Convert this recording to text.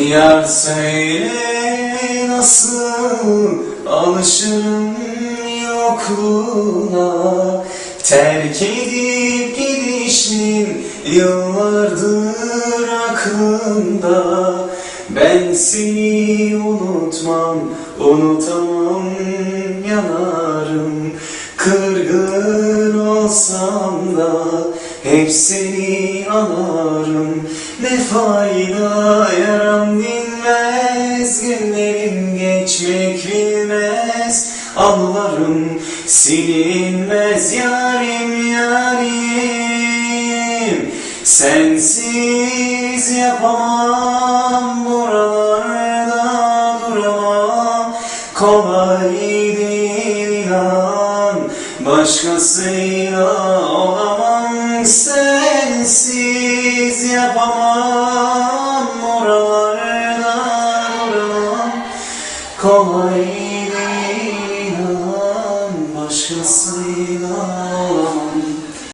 Yar söyle nasıl alışırım yokluğuna? Terk edip gidişin yıllardır aklımda Ben seni unutmam, unutamam yanarım. Kırgın olsam da hep seni anarım. Ne fayda yaram dinmez Günlerim geçmek bilmez. Anlarım silinmez yarim yarim. Sensiz yapamam buralarda duramam. Kolay değil inan Başkasıyla sensiz yapamam oralardan oralar kolay değil inan başkasıyla.